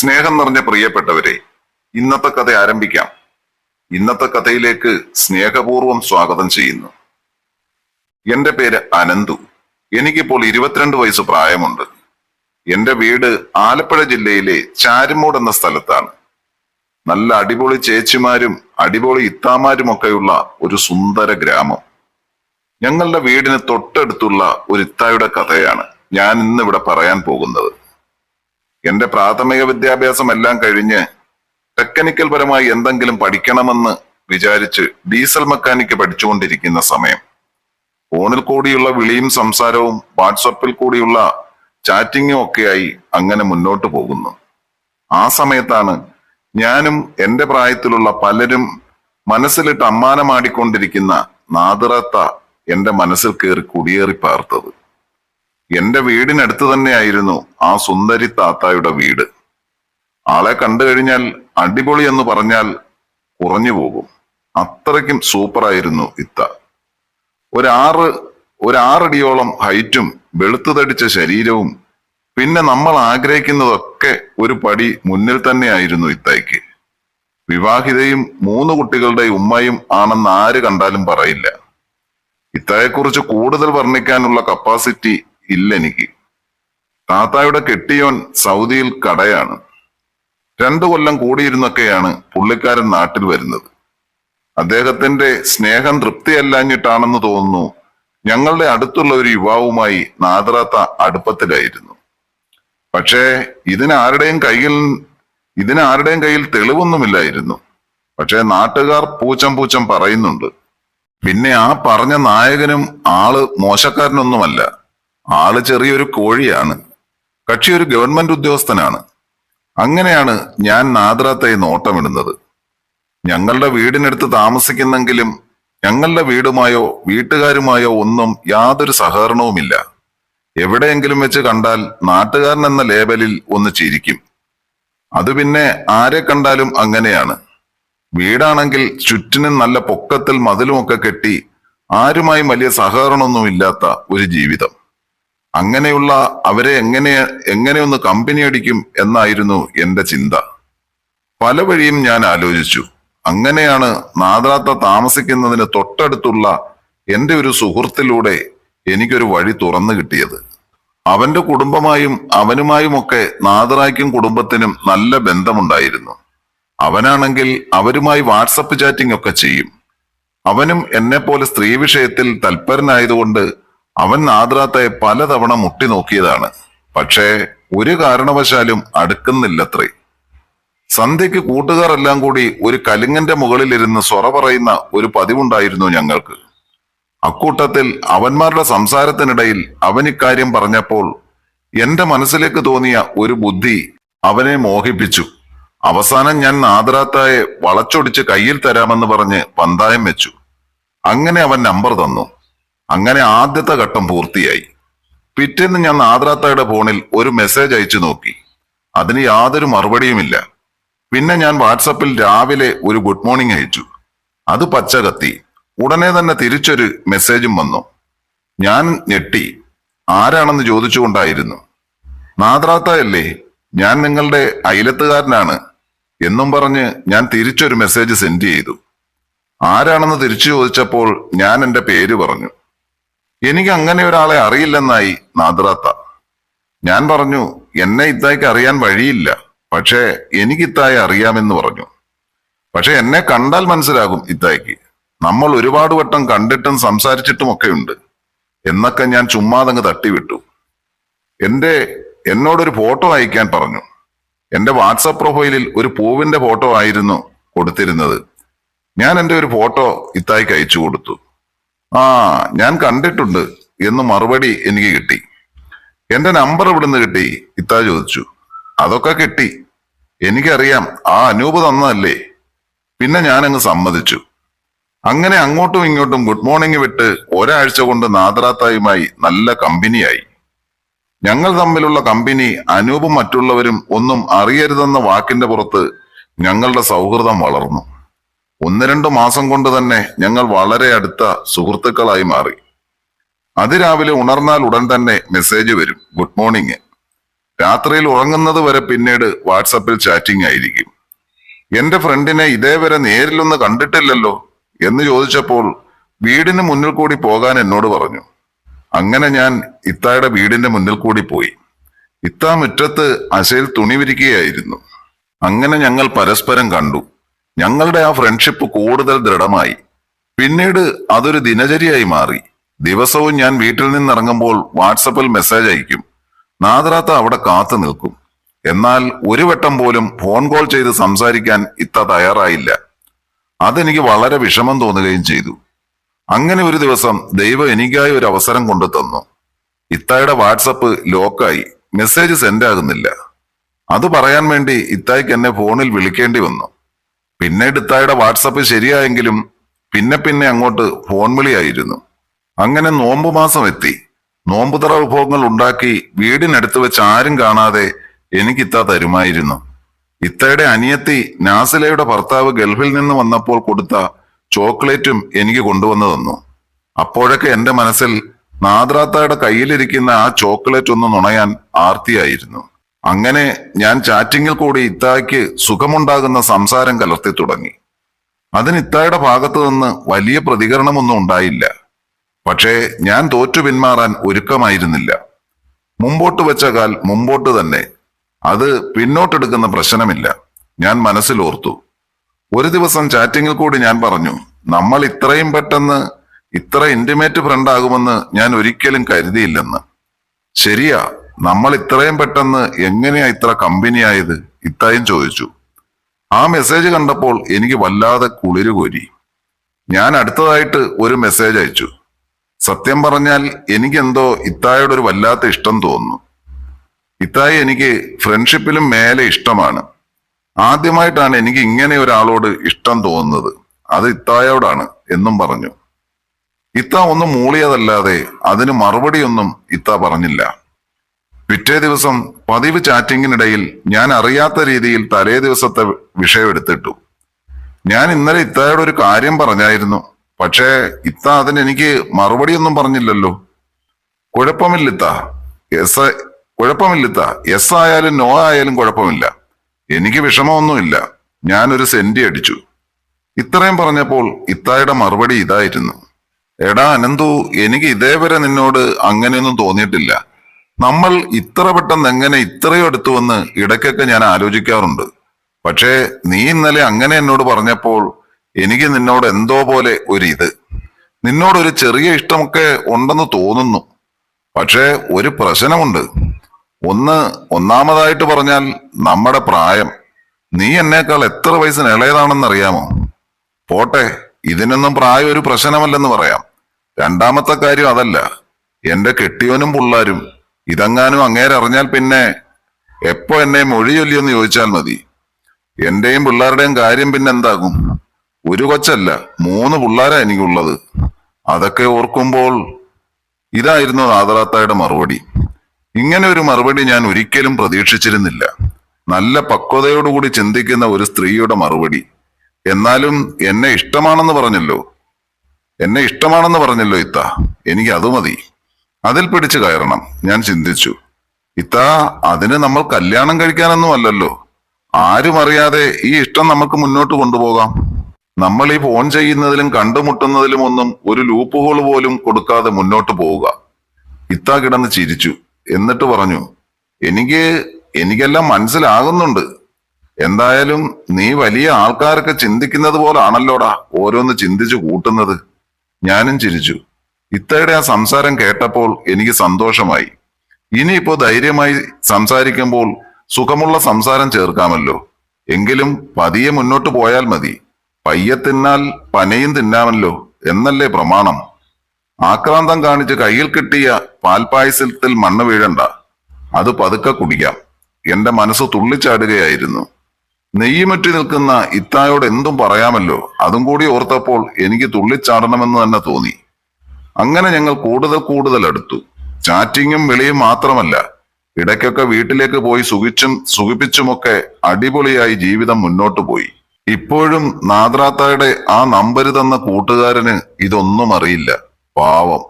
സ്നേഹം നിറഞ്ഞ പ്രിയപ്പെട്ടവരെ ഇന്നത്തെ കഥ ആരംഭിക്കാം. ഇന്നത്തെ കഥയിലേക്ക് സ്നേഹപൂർവം സ്വാഗതം ചെയ്യുന്നു. എന്റെ പേര് അനന്തു. എനിക്കിപ്പോൾ ഇരുപത്തിരണ്ട് വയസ്സ് പ്രായമുണ്ട്. എന്റെ വീട് ആലപ്പുഴ ജില്ലയിലെ ചാരുമൂട് എന്ന സ്ഥലത്താണ്. നല്ല അടിപൊളി ചേച്ചിമാരും അടിപൊളി ഇത്താമാരുമൊക്കെയുള്ള ഒരു സുന്ദര ഗ്രാമം. ഞങ്ങളുടെ വീടിന് തൊട്ടടുത്തുള്ള ഒരു ഇത്തായുടെ കഥയാണ് ഞാൻ ഇന്ന് ഇവിടെ പറയാൻ പോകുന്നത്. എന്റെ പ്രാഥമിക വിദ്യാഭ്യാസം എല്ലാം കഴിഞ്ഞ് ടെക്നിക്കൽ പരമായി എന്തെങ്കിലും പഠിക്കണമെന്ന് വിചാരിച്ച് ഡീസൽ മെക്കാനിക്ക് പഠിച്ചുകൊണ്ടിരിക്കുന്ന സമയം. ഫോണിൽ കൂടിയുള്ള വിളിയും സംസാരവും വാട്സപ്പിൽ കൂടിയുള്ള ചാറ്റിങ്ങും ഒക്കെയായി അങ്ങനെ മുന്നോട്ട് പോകുന്നു. ആ സമയത്താണ് ഞാനും എന്റെ പ്രായത്തിലുള്ള പലരും മനസ്സിലിട്ട് അമ്മാനമാടിക്കൊണ്ടിരിക്കുന്ന നാദിറത്ത എന്റെ മനസ്സിൽ കയറി കുടിയേറി പാർത്തത്. എന്റെ വീടിനടുത്ത് തന്നെയായിരുന്നു ആ സുന്ദരി താത്തായുടെ വീട്. ആളെ കണ്ടു കഴിഞ്ഞാൽ അടിപൊളി എന്ന് പറഞ്ഞാൽ കുറഞ്ഞു പോകും. അത്രയ്ക്കും സൂപ്പറായിരുന്നു ഇത്ത. ഒരാറ് ഒരാറടിയോളം ഹൈറ്റും വെളുത്തു തടിച്ച ശരീരവും പിന്നെ നമ്മൾ ആഗ്രഹിക്കുന്നതൊക്കെ ഒരു പടി മുന്നിൽ തന്നെയായിരുന്നു ഇത്തയ്ക്ക്. വിവാഹിതയും മൂന്ന് കുട്ടികളുടെ ഉമ്മയും ആണെന്ന് ആര് കണ്ടാലും പറയില്ല. ഇത്തയെക്കുറിച്ച് കൂടുതൽ വർണിക്കാനുള്ള കപ്പാസിറ്റി ഇല്ല എനിക്ക് താത്തായുടെ കെട്ടിയോൻ സൗദിയിൽ കടയാണ്. രണ്ടു കൊല്ലം കൂടിയിരുന്നൊക്കെയാണ് പുള്ളിക്കാരൻ നാട്ടിൽ വരുന്നത്. അദ്ദേഹത്തിന്റെ സ്നേഹം തൃപ്തിയല്ലാഞ്ഞിട്ടാണെന്ന് തോന്നുന്നു ഞങ്ങളുടെ അടുത്തുള്ള ഒരു യുവാവുമായി നാദറാത്ത അടുപ്പത്തിലായിരുന്നു. പക്ഷേ ഇതിനാരുടെയും കയ്യിൽ ഇതിനാരുടെയും കയ്യിൽ തെളിവൊന്നുമില്ലായിരുന്നു. പക്ഷേ നാട്ടുകാർ പൂച്ചം പൂച്ചം പറയുന്നുണ്ട്. പിന്നെ ആ പറഞ്ഞ നായകനും ആൾ മോശക്കാരനൊന്നുമല്ല. ആൾ ചെറിയൊരു കോഴിയാണ്. കക്ഷി ഒരു ഗവൺമെന്റ് ഉദ്യോഗസ്ഥനാണ്. അങ്ങനെയാണ് ഞാൻ നാദ്രാത്തയെ നോട്ടമിടുന്നത്. ഞങ്ങളുടെ വീടിനടുത്ത് താമസിക്കുന്നെങ്കിലും ഞങ്ങളുടെ വീടുമായോ വീട്ടുകാരുമായോ ഒന്നും യാതൊരു സഹകരണവുമില്ല. എവിടെയെങ്കിലും വെച്ച് കണ്ടാൽ നാട്ടുകാരൻ എന്ന ലേബലിൽ ഒന്ന് ചിരിക്കും. അത് പിന്നെ ആരെ കണ്ടാലും അങ്ങനെയാണ്. വീടാണെങ്കിൽ ചുറ്റിനും നല്ല പൊക്കത്തിൽ മതിലുമൊക്കെ കെട്ടി ആരുമായും വലിയ സഹകരണമൊന്നുമില്ലാത്ത ഒരു ജീവിതം. അങ്ങനെയുള്ള അവരെ എങ്ങനെ എങ്ങനെയൊന്ന് കമ്പനി അടിക്കും എന്നായിരുന്നു എന്റെ ചിന്ത. പല വഴിയും ഞാൻ ആലോചിച്ചു. അങ്ങനെയാണ് നാദാത്ത താമസിക്കുന്നതിന് തൊട്ടടുത്തുള്ള എന്റെ ഒരു സുഹൃത്തിലൂടെ എനിക്കൊരു വഴി തുറന്നു കിട്ടിയത്. അവന്റെ കുടുംബമായും അവനുമായുമൊക്കെ നാദറായ്ക്കും കുടുംബത്തിനും നല്ല ബന്ധമുണ്ടായിരുന്നു. അവനാണെങ്കിൽ അവരുമായി വാട്സപ്പ് ചാറ്റിംഗ് ഒക്കെ ചെയ്യും. അവനും എന്നെ പോലെ സ്ത്രീ വിഷയത്തിൽ തൽപരനായതുകൊണ്ട് അവൻ നാദ്രാത്തെ പലതവണ മുട്ടി നോക്കിയതാണ്. പക്ഷേ ഒരു കാരണവശാലും അടുക്കുന്നില്ലത്രേ. സന്ധ്യയ്ക്ക് കൂട്ടുകാരെല്ലാം കൂടി ഒരു കലിങ്ങന്റെ മുകളിലിരുന്ന് സ്വറ പറയുന്ന ഒരു പതിവുണ്ടായിരുന്നു ഞങ്ങൾക്ക്. അക്കൂട്ടത്തിൽ അവന്മാരുടെ സംസാരത്തിനിടയിൽ അവൻ ഇക്കാര്യം പറഞ്ഞപ്പോൾ എന്റെ മനസ്സിലേക്ക് തോന്നിയ ഒരു ബുദ്ധി അവനെ മോഹിപ്പിച്ചു. അവസാനം ഞാൻ നാദ്രാത്തായെ വളച്ചൊടിച്ച് കയ്യിൽ തരാമെന്ന് പറഞ്ഞ് പന്തായം വെച്ചു. അങ്ങനെ അവൻ നമ്പർ തന്നു. അങ്ങനെ ആദ്യത്തെ ഘട്ടം പൂർത്തിയായി. പിറ്റേന്ന് ഞാൻ നാദ്രാത്തയുടെ ഫോണിൽ ഒരു മെസ്സേജ് അയച്ചു നോക്കി. അതിന് യാതൊരു മറുപടിയുമില്ല. പിന്നെ ഞാൻ വാട്സപ്പിൽ രാവിലെ ഒരു ഗുഡ് മോർണിംഗ് അയച്ചു. അത് പച്ച കത്തി ഉടനെ തന്നെ തിരിച്ചൊരു മെസ്സേജും വന്നു. ഞാൻ ഞെട്ടി. ആരാണെന്ന് ചോദിച്ചുകൊണ്ടായിരുന്നു. നാദ്രാത്തയല്ലേ ഞാൻ നിങ്ങളുടെ അയലത്തുകാരനാണ് എന്നും പറഞ്ഞ് ഞാൻ തിരിച്ചൊരു മെസ്സേജ് സെൻഡ് ചെയ്തു. ആരാണെന്ന് തിരിച്ചു ചോദിച്ചപ്പോൾ ഞാൻ എന്റെ പേര് പറഞ്ഞു. എനിക്ക് അങ്ങനെ ഒരാളെ അറിയില്ലെന്നായി നാദ്രാത്ത ഞാൻ പറഞ്ഞു എന്നെ ഇത്തായിക്ക് അറിയാൻ വഴിയില്ല. പക്ഷേ എനിക്ക് ഇത്തായെ അറിയാമെന്ന് പറഞ്ഞു. പക്ഷെ എന്നെ കണ്ടാൽ മനസ്സിലാകും ഇത്തായിക്ക്. നമ്മൾ ഒരുപാട് വട്ടം കണ്ടിട്ടും സംസാരിച്ചിട്ടും ഒക്കെ ഉണ്ട് എന്നൊക്കെ ഞാൻ ചുമ്മാതങ്ങ് തട്ടിവിട്ടു. എന്റെ എന്നോടൊരു ഫോട്ടോ അയക്കാൻ പറഞ്ഞു. എന്റെ വാട്സപ്പ് പ്രൊഫൈലിൽ ഒരു പൂവിന്റെ ഫോട്ടോ ആയിരുന്നു കൊടുത്തിരുന്നത്. ഞാൻ എന്റെ ഒരു ഫോട്ടോ ഇത്തായിക്ക് അയച്ചു കൊടുത്തു. ആ ഞാൻ കണ്ടിട്ടുണ്ട് എന്ന് മറുപടി എനിക്ക് കിട്ടി. എന്റെ നമ്പർ ഇവിടുന്ന് കിട്ടി? ഇത്താ ചോദിച്ചു. അതൊക്കെ കിട്ടി. എനിക്കറിയാം ആ അനൂപ് തന്നതല്ലേ. പിന്നെ ഞാൻ അങ്ങ് സമ്മതിച്ചു. അങ്ങനെ അങ്ങോട്ടും ഇങ്ങോട്ടും ഗുഡ് മോർണിംഗ് വിട്ട് ഒരാഴ്ച കൊണ്ട് നാദറാത്തായുമായി നല്ല കമ്പനിയായി. ഞങ്ങൾ തമ്മിലുള്ള കമ്പനി അനൂപും മറ്റുള്ളവരും ഒന്നും അറിയരുതെന്ന വാക്കിന്റെ പുറത്ത് ഞങ്ങളുടെ സൗഹൃദം വളർന്നു. ഒന്ന് രണ്ട് മാസം കൊണ്ട് തന്നെ ഞങ്ങൾ വളരെ അടുത്ത സുഹൃത്തുക്കളായി മാറി. അതിരാവിലെ ഉണർന്നാൽ ഉടൻ തന്നെ മെസ്സേജ് വരും ഗുഡ് മോർണിംഗ്. രാത്രിയിൽ ഉറങ്ങുന്നത് വരെ പിന്നീട് വാട്സപ്പിൽ ചാറ്റിംഗ് ആയിരിക്കും. എന്റെ ഫ്രണ്ടിനെ ഇതേവരെ നേരിലൊന്ന് കണ്ടിട്ടില്ലല്ലോ എന്ന് ചോദിച്ചപ്പോൾ വീടിന് മുന്നിൽ കൂടി പോകാൻ എന്നോട് പറഞ്ഞു. അങ്ങനെ ഞാൻ ഇത്തായുടെ വീടിന്റെ മുന്നിൽ കൂടി പോയി. ഇത്താ മുറ്റത്ത് അശയിൽ തുണി വിരിക്കുകയായിരുന്നു. അങ്ങനെ ഞങ്ങൾ പരസ്പരം കണ്ടു. ഞങ്ങളുടെ ആ ഫ്രണ്ട്ഷിപ്പ് കൂടുതൽ ദൃഢമായി. പിന്നീട് അതൊരു ദിനചര്യയായി മാറി. ദിവസവും ഞാൻ വീട്ടിൽ നിന്നിറങ്ങുമ്പോൾ വാട്സപ്പിൽ മെസ്സേജ് അയക്കും. നാദറാത്ത അവിടെ കാത്തു നിൽക്കും. എന്നാൽ ഒരു വട്ടം പോലും ഫോൺ കോൾ ചെയ്ത് സംസാരിക്കാൻ ഇത്ത തയ്യാറായില്ല. അതെനിക്ക് വളരെ വിഷമം തോന്നുകയും ചെയ്തു. അങ്ങനെ ഒരു ദിവസം ദൈവം എനിക്കായി ഒരു അവസരം കൊണ്ടു തന്നു. ഇത്തായുടെ വാട്സപ്പ് ലോക്കായി. മെസ്സേജ് സെൻഡ് ആകുന്നില്ല. അത് പറയാൻ വേണ്ടി ഇത്തായിക്ക് എന്നെ ഫോണിൽ വിളിക്കേണ്ടി വന്നു. പിന്നീട് എടുത്തായുടെ വാട്സപ്പ് ശരിയായെങ്കിലും പിന്നെ പിന്നെ അങ്ങോട്ട് ഫോൺ വിളിയായിരുന്നു. അങ്ങനെ നോമ്പ് മാസം എത്തി. നോമ്പുതറ വിഭവങ്ങൾ ഉണ്ടാക്കി വീടിനടുത്ത് വെച്ച് ആരും കാണാതെ എനിക്കിത്ത തരുമായിരുന്നു. ഇത്തയുടെ അനിയത്തി നാസിലയുടെ ഭർത്താവ് ഗൾഫിൽ നിന്ന് വന്നപ്പോൾ കൊടുത്ത ചോക്ലേറ്റും എനിക്ക് കൊണ്ടുവന്നു തന്നു. അപ്പോഴൊക്കെ എന്റെ മനസ്സിൽ നാദ്രാത്തയുടെ കയ്യിലിരിക്കുന്ന ആ ചോക്ലേറ്റ് ഒന്ന് നുണയാൻ ആർത്തിയായിരുന്നു. അങ്ങനെ ഞാൻ ചാറ്റിങ്ങിൽ കൂടി ഇത്തായ്ക്ക് സുഖമുണ്ടാകുന്ന സംസാരം കലർത്തി തുടങ്ങി. അതിന് ഇത്തായുടെ ഭാഗത്തു നിന്ന് വലിയ പ്രതികരണമൊന്നും ഉണ്ടായില്ല. പക്ഷേ ഞാൻ തോറ്റു പിന്മാറാൻ ഒരുക്കമായിരുന്നില്ല. മുമ്പോട്ട് വെച്ച കാൽ മുമ്പോട്ട് തന്നെ. അത് പിന്നോട്ടെടുക്കുന്ന പ്രശ്നമില്ല. ഞാൻ മനസ്സിൽ ഓർത്തു ഒരു ദിവസം ചാറ്റിങ്ങിൽ കൂടി ഞാൻ പറഞ്ഞു നമ്മൾ ഇത്രയും പെട്ടെന്ന് ഇത്ര ഇന്റിമേറ്റ് ഫ്രണ്ട് ആകുമെന്ന് ഞാൻ ഒരിക്കലും കരുതിയില്ലെന്ന്. ശരിയാ നമ്മൾ ഇത്രയും പെട്ടെന്ന് എങ്ങനെയാ ഇത്ര കമ്പനിയായത്? ഇത്തായും ചോദിച്ചു. ആ മെസ്സേജ് കണ്ടപ്പോൾ എനിക്ക് വല്ലാതെ കുളിരുകോരി ഞാൻ അടുത്തതായിട്ട് ഒരു മെസ്സേജ് അയച്ചു. സത്യം പറഞ്ഞാൽ എനിക്കെന്തോ ഇത്തായോട് ഒരു വല്ലാത്ത ഇഷ്ടം തോന്നുന്നു. ഇത്തായി എനിക്ക് ഫ്രണ്ട്ഷിപ്പിലും മേലെ ഇഷ്ടമാണ്. ആദ്യമായിട്ടാണ് എനിക്ക് ഇങ്ങനെ ഒരാളോട് ഇഷ്ടം തോന്നുന്നത്. അത് ഇത്തായോടാണ് എന്നും പറഞ്ഞു. ഇത്ത ഒന്നും മൂളിയതല്ലാതെ അതിന് മറുപടിയൊന്നും ഇത്ത പറഞ്ഞില്ല. പിറ്റേ ദിവസം പതിവ് ചാറ്റിങ്ങിനിടയിൽ ഞാൻ അറിയാത്ത രീതിയിൽ തലേ ദിവസത്തെ വിഷയം എടുത്തിട്ടു. ഞാൻ ഇന്നലെ ഇത്തായോട് ഒരു കാര്യം പറഞ്ഞായിരുന്നു. പക്ഷേ ഇത്ത അതിന് എനിക്ക് മറുപടിയൊന്നും പറഞ്ഞില്ലല്ലോ. കുഴപ്പമില്ലിത്ത എസ് കുഴപ്പമില്ലിത്ത എസ് ആയാലും നോ ആയാലും കുഴപ്പമില്ല. എനിക്ക് വിഷമമൊന്നുമില്ല. ഞാനൊരു സെന്റി അടിച്ചു. ഇത്രയും പറഞ്ഞപ്പോൾ ഇത്തായുടെ മറുപടി ഇതായിരുന്നു. എടാ അനന്തു എനിക്ക് ഇതേവരെ നിന്നോട് അങ്ങനെയൊന്നും തോന്നിയിട്ടില്ല. നമ്മൾ ഇത്ര പെട്ടെന്ന് എങ്ങനെ ഇത്രയും അടുത്തുവന്ന് ഇടയ്ക്കൊക്കെ ഞാൻ ആലോചിക്കാറുണ്ട്. പക്ഷേ നീ ഇന്നലെ അങ്ങനെ എന്നോട് പറഞ്ഞപ്പോൾ എനിക്ക് നിന്നോട് എന്തോ പോലെ ഒരു ഇത്. നിന്നോടൊരു ചെറിയ ഇഷ്ടമൊക്കെ ഉണ്ടെന്ന് തോന്നുന്നു. പക്ഷേ ഒരു പ്രശ്നമുണ്ട്. ഒന്ന് ഒന്നാമതായിട്ട് പറഞ്ഞാൽ നമ്മുടെ പ്രായം. നീ എന്നേക്കാൾ എത്ര വയസ്സ് ഇളയതാണെന്ന് അറിയാമോ പോട്ടെ ഇതിനൊന്നും പ്രായം ഒരു പ്രശ്നമല്ലെന്ന് പറയാം. രണ്ടാമത്തെ കാര്യം അതല്ല. എന്റെ കെട്ടിയവനും പിള്ളാരും ഇതെങ്ങാനും അങ്ങേരെ അറിഞ്ഞാൽ പിന്നെ എപ്പോ എന്നെ മൊഴി ചൊല്ലിയെന്ന് ചോദിച്ചാൽ മതി. എന്റെയും പിള്ളേരുടെയും കാര്യം പിന്നെ എന്താകും? ഒരു കൊച്ചല്ല മൂന്ന് പിള്ളേരാ എനിക്കുള്ളത്. അതൊക്കെ ഓർക്കുമ്പോൾ ഇതായിരുന്നു നാദറാത്തായുടെ മറുപടി. ഇങ്ങനെ ഒരു മറുപടി ഞാൻ ഒരിക്കലും പ്രതീക്ഷിച്ചിരുന്നില്ല. നല്ല പക്വതയോടുകൂടി ചിന്തിക്കുന്ന ഒരു സ്ത്രീയുടെ മറുപടി. എന്നാലും എന്നെ ഇഷ്ടമാണെന്ന് പറഞ്ഞല്ലോ. എന്നെ ഇഷ്ടമാണെന്ന് പറഞ്ഞല്ലോ ഇത്ത. എനിക്ക് അത് മതി. അതിൽ പിടിച്ചു കയറണം. ഞാൻ ചിന്തിച്ചു. ഇത്താ അതിന് നമ്മൾ കല്യാണം കഴിക്കാനൊന്നും അല്ലല്ലോ. ആരും അറിയാതെ ഈ ഇഷ്ടം നമുക്ക് മുന്നോട്ട് കൊണ്ടുപോകാം. നമ്മൾ ഈ ഫോൺ ചെയ്യുന്നതിലും കണ്ടുമുട്ടുന്നതിലും ഒന്നും ഒരു ലൂപ്പ് ഹോൾ പോലും കൊടുക്കാതെ മുന്നോട്ട് പോവുക. ഇത്ത കിടന്ന് ചിരിച്ചു. എന്നിട്ട് പറഞ്ഞു എനിക്ക് എനിക്കെല്ലാം മനസ്സിലാകുന്നുണ്ട്. എന്തായാലും നീ വലിയ ആൾക്കാരൊക്കെ ചിന്തിക്കുന്നത് പോലാണല്ലോടാ ഓരോന്ന് ചിന്തിച്ചു കൂട്ടുന്നത്. ഞാനും ചിരിച്ചു. ഇത്തയുടെ ആ സംസാരം കേട്ടപ്പോൾ എനിക്ക് സന്തോഷമായി. ഇനിയിപ്പോ ധൈര്യമായി സംസാരിക്കുമ്പോൾ സുഖമുള്ള സംസാരം ചേർക്കാമല്ലോ. എങ്കിലും പതിയെ മുന്നോട്ട് പോയാൽ മതി. പയ്യെ തിന്നാൽ പനയും തിന്നാമല്ലോ എന്നല്ലേ പ്രമാണം. ആക്രാന്തം കാണിച്ച് കയ്യിൽ കിട്ടിയ പാൽപായസത്തിൽ മണ്ണ് വീഴണ്ട. അത് പതുക്കെ കുടിക്കാം. എന്റെ മനസ്സ് തുള്ളിച്ചാടുകയായിരുന്നു. നെയ്യുമറ്റി നിൽക്കുന്ന ഇത്തായോട് എന്തും പറയാമല്ലോ. അതും കൂടി ഓർത്തപ്പോൾ എനിക്ക് തുള്ളിച്ചാടണമെന്ന് തന്നെ തോന്നി. അങ്ങനെ ഞങ്ങൾ കൂടുതൽ കൂടുതൽ അടുത്തു. ചാറ്റിങ്ങും വിളിയും മാത്രമല്ല ഇടയ്ക്കൊക്കെ വീട്ടിലേക്ക് പോയി സുഖിച്ചും സുഖിപ്പിച്ചുമൊക്കെ അടിപൊളിയായി ജീവിതം മുന്നോട്ടു പോയി. ഇപ്പോഴും നാദ്രാത്തായുടെ ആ നമ്പര് തന്ന കൂട്ടുകാരന് ഇതൊന്നും അറിയില്ല. പാവം.